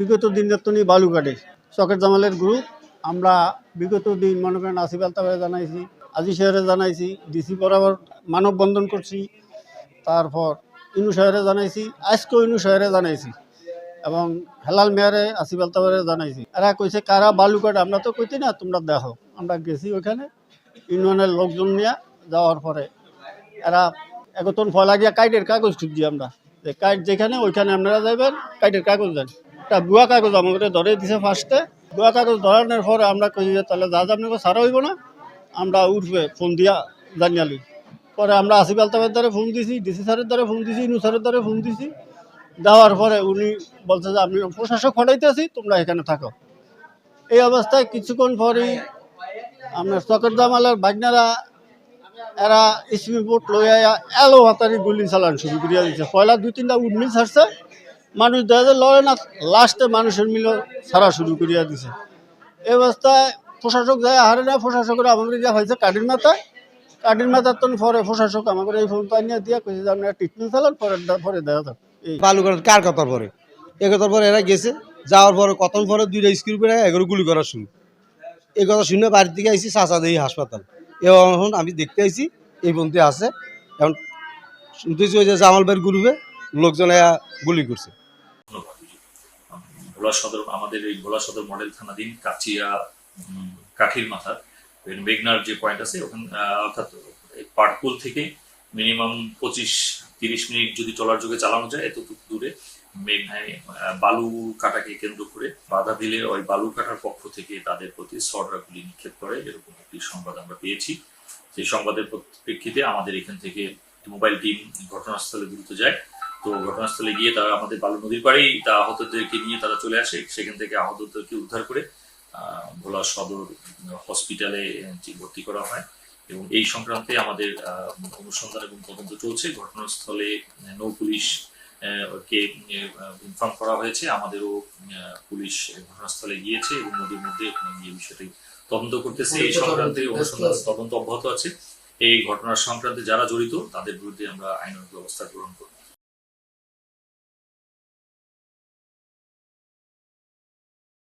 বিগত দিনের তো নি বালু শখের জামালের গ্রুপ আমরা বিগত দিন মনে করেন আসিফ আলতাবারে জানাইছি আজি শহরে জানাইছি, ডিসি বরাবর মানববন্ধন করছি, তারপর ইনু শহরে জানাইছি, আজকেও ইনু শহরে জানাইছি, এবং হেলাল মেয়ারে, আসিফ আলতাবারে জানাইছি। এরা কইছে, কারা বালু কাটে আমরা তো কইতি না, তোমরা দেখো। আমরা গেছি ওইখানে, ইউনিয়নের লোকজন নিয়ে যাওয়ার পরে, এরা একতন ফলা গিয়া কাইটের কাগজ ঠুকছি আমরা। যে কাইট যেখানে, ওইখানে আপনারা যাবেন কাইটের কাগজ দেন। একটা বুয়া কাগজ আমাকে ধরে দিছে ফার্স্টে বুয়া কাগজ ধরানোর পরে আমরা কই যে, তাহলে যা যা আপনাকে সারা হইব না, আমরা উঠবে ফোন দিয়া জানিয়ালি। পরে আমরা আসিফ আলতাফের দ্বারা ফোন দিছি ডিসি স্যারের দ্বারা ফোন দিছি, ইনু স্যারের দ্বারা ফোন দিছি। দেওয়ার পরে উনি বলছে যে, আমি প্রশাসক হটাইতেছি তোমরা এখানে থাকো। এই অবস্থায় কিছুক্ষণ পরেই আপনার চকের জামালের বাগনারা, এরা স্পিড বোট লইয়া এলো হাতারি গুলি চালান শুরু করিয়া দিচ্ছে পয়লা দুই তিনটা উডমিল ছাড়ছে। মানুষ দেখা লড়ে না, লাস্টে মানুষের মিল ছাড়া শুরু করিয়া দিছে। এই অবস্থায় প্রশাসক যায় হারে না, প্রশাসকের আমাকে যা হয়েছে কাঠির মাথায়। কাঠির মাথার তো পরে প্রশাসক আমাকে এই ফোন পাই নিয়ে দিয়া কইছে যে ট্রিটমেন্ট চালান, পরে পরে দেখা যাক বালুঘাট কার কথার পরে? এ কথার পরে এরা গেছে, যাওয়ার পরে কতক্ষণ পরে দুইটা স্কুল করে এগারো গুলি করা শুরু এই কথা শুনে বাড়ির দিকে আইসি চাচাদেহি হাসপাতাল। এখন আমি দেখতে আইছি, এই পর্যন্ত আছে। এখন শুনতেছি ওই যে জামাল ভাইয়ের গ্রুপে লোকজন গুলি করছে। ভোলা সদর, আমাদের এই ভোলা সদর মডেল থানাধীন কাচিয়া কাঠির মাথা মেঘনার যে পয়েন্ট আছে, ওখানে অর্থাৎ পাটকুল থেকে মিনিমাম পঁচিশ, তিরিশ মিনিট যদি চলার যোগে চালানো যায়, এতটুকু দূরে মেঘনায় বালু কাটাকে কেন্দ্র করে বাধা দিলে ওই বালু কাটার পক্ষ থেকে তাদের প্রতি সররা গুলি নিক্ষেপ করে, এরকম একটি সংবাদ আমরা পেয়েছি। সেই সংবাদের প্রেক্ষিতে আমাদের এখান থেকে মোবাইল টিম ঘটনাস্থলে দ্রুত যায়। তো ঘটনাস্থলে গিয়ে তারা আমাদের বালু নদীর পাড়েই তা আহতদেরকে নিয়ে তারা চলে আসে। সেখান থেকে আহতদেরকে উদ্ধার করে ভোলা সদর হসপিটালে ভর্তি করা হয়। এবং এই সংক্রান্তে আমাদের অনুসন্ধান এবং তদন্ত চলছে। ঘটনাস্থলে নৌ পুলিশ কে ইনফর্ম করা হয়েছে। আমাদেরও পুলিশ ঘটনাস্থলে গিয়েছে এবং নদীর মধ্যে গিয়ে বিষয়টি তদন্ত করতেছে। এই সংক্রান্তে অনুসন্ধান তদন্ত অব্যাহত আছে। এই ঘটনার সংক্রান্তে যারা জড়িত তাদের বিরুদ্ধে আমরা আইনানুগ ব্যবস্থা গ্রহণ করব।